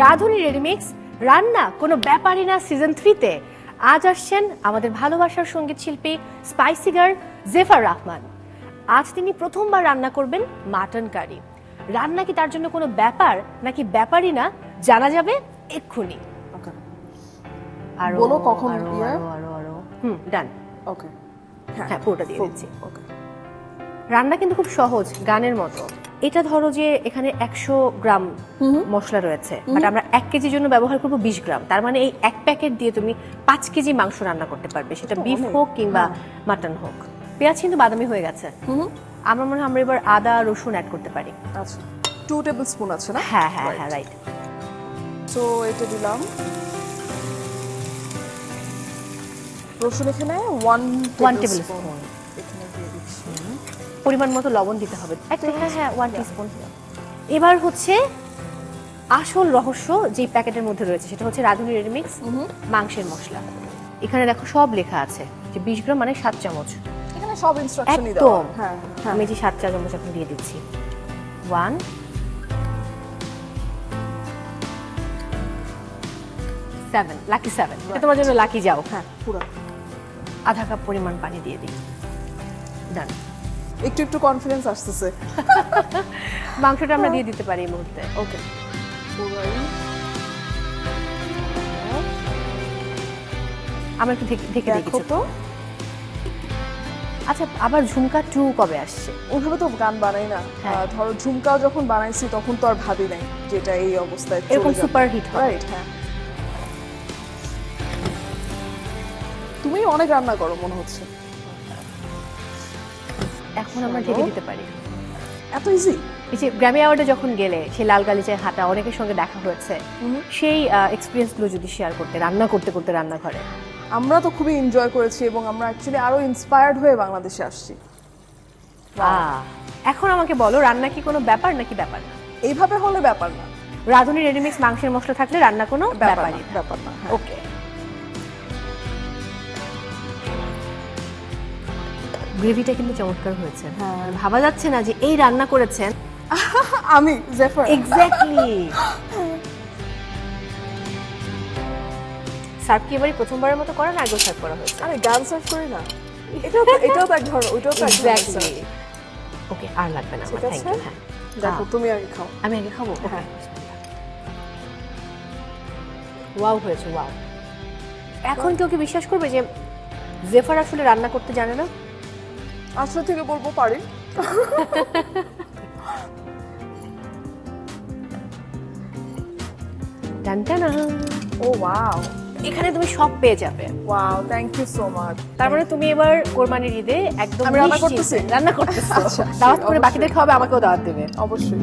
রাধুনী ready mix রান্না কোনো ব্যাপারই না সিজন থ্রিতে আজ আসছেন আমাদের ভালোবাসার সংগীত শিল্পী স্পাইসি গার্ল জেফার রহমান। আজ তিনি প্রথমবার রান্না করবেন মাটন কারি রান্না কি তার জন্য কোনো ব্যাপার নাকি ব্যাপারই না? জানা যাবে এক্ষুনি। আরও বলো কখন আরও? আরও আরও আরও। হুম ডান ওকে হ্যাঁ পুরোটা দিয়ে দিচ্ছি। ওকে রান্না কিন্তু খুব সহজ গানের মতো। এটা ধরো যে এখানে একশো গ্রাম মশলা রয়েছে বাট আমরা এক কেজির জন্য ব্যবহার করব বিশ গ্রাম। তার মানে এই এক প্যাকেট দিয়ে তুমি পাঁচ কেজি মাংস রান্না করতে পারবে সেটা বিফ হোক কিংবা হ্যাঁ। মাটন হোক। পেঁয়াজ কিন্তু বাদামি হয়ে গেছে। আমার মনে হয় আমরা এবার আদা রসুন অ্যাড করতে পারি। আচ্ছা। টু টেবিল স্পুন আছে না? হ্যাঁ হ্যাঁ হ্যাঁ রাইট তো এটা দিলাম। রসুন এখানে ওয়ান One tablespoon. এখানে দিয়ে দিচ্ছি। পরিমাণ মতো লবণ দিতে হবে। হ্যাঁ হ্যাঁ ওয়ান টিস্পুন এবার হচ্ছে আসল রহস্য যে প্যাকেটের মধ্যে রয়েছে সেটা হচ্ছে রাঁধুনি রেডিমিক্স মাংসের মশলা। এখানে দেখো সব লেখা আছে যে বিশ গ্রাম মানে সাত চামচ। এখানে সব ইনস্ট্রাকশনই একদম। দেওয়া হ্যাঁ হ্যাঁ। আমি যে সাত চামচ এখন দিয়ে দিচ্ছি। ওয়ান সেভেন লাকি সেভেন তোমার জন্য লাকি যাও। হ্যাঁ পুরো। আধা কাপ পরিমাণ পানি দিয়ে দিই। ডান একটু একটু কনফিডেন্স আসতেছে। মাংসটা আমরা দিয়ে দিতে পারি এই মুহূর্তে। ওকে আমরা একটু ঢেকে দিই কিছু তো। আচ্ছা আবার ঝুমকা টু কবে আসছে? ওইভাবে তো গান বানাই না। হ্যাঁ। ধরো ঝুমকা যখন বানাইছি তখন তো আর ভাবি নাই যেটা এই অবস্থায় এরকম সুপার হিট রাইট হ্যাঁ। তুমি অনেক রান্না করো মনে হচ্ছে। এখন আমরা ঢেকে দিতে পারি। এত ইজি এই যে গ্র্যামি অ্যাওয়ার্ডে যখন গেলে সেই লাল গালিচায় হাঁটা অনেকের সঙ্গে দেখা হয়েছে। সেই এক্সপিরিয়েন্সগুলো যদি শেয়ার করতে রান্না করতে করতে রান্নাঘরে। আমরা তো খুবই এনজয় করেছি এবং আমরা অ্যাকচুয়ালি আরও ইন্সপায়ার্ড হয়ে বাংলাদেশে আসছি। এখন আমাকে বলো রান্না কি কোনো ব্যাপার নাকি ব্যাপার না? এইভাবে হলে ব্যাপার না। রাঁধুনি রেডিমিক্স মাংসের মশলা থাকলে রান্না কোনো ব্যাপার ব্যাপারই না। ব্যাপার না হ্যাঁ। ওকে গ্রেভিটা কিন্তু চমৎকার হয়েছে। হ্যাঁ। ভাবা যাচ্ছে না যে এই রান্না করেছেন। আমি জেফার। এক্স্যাক্টলি সার্ভ কি এবারই প্রথমবারের মতো করা না আগেও সার্ভ করা হয়েছে? আরে গান সার্ভ করি না। এটাও তো এটাও এক ধরনের ওইটাও এক এক্স্যাক্টলি ওকে আর লাগবে না আমার থ্যাংক ইউ হ্যাঁ। দেখো আহ, তুমি আগে খাও। আমি আগে খাব? হ্যাঁ। ওয়াও হয়েছে ওয়াও এখন কেউ কি বিশ্বাস করবে যে জেফার আসলে রান্না করতে জানে না? আসলে থেকে বলব পারি। ও ওয়াও এখানে তুমি সব পেয়ে যাবে। Wow thank you so much তার মানে তুমি এবার কোরবানির ঈদে একদম আমি রান্না করতেছি? রান্না করতেছো। আচ্ছা, দাওয়াত করে। বাকিদের খাওয়াবে আমাকেও দাওয়াত দেবে। অবশ্যই।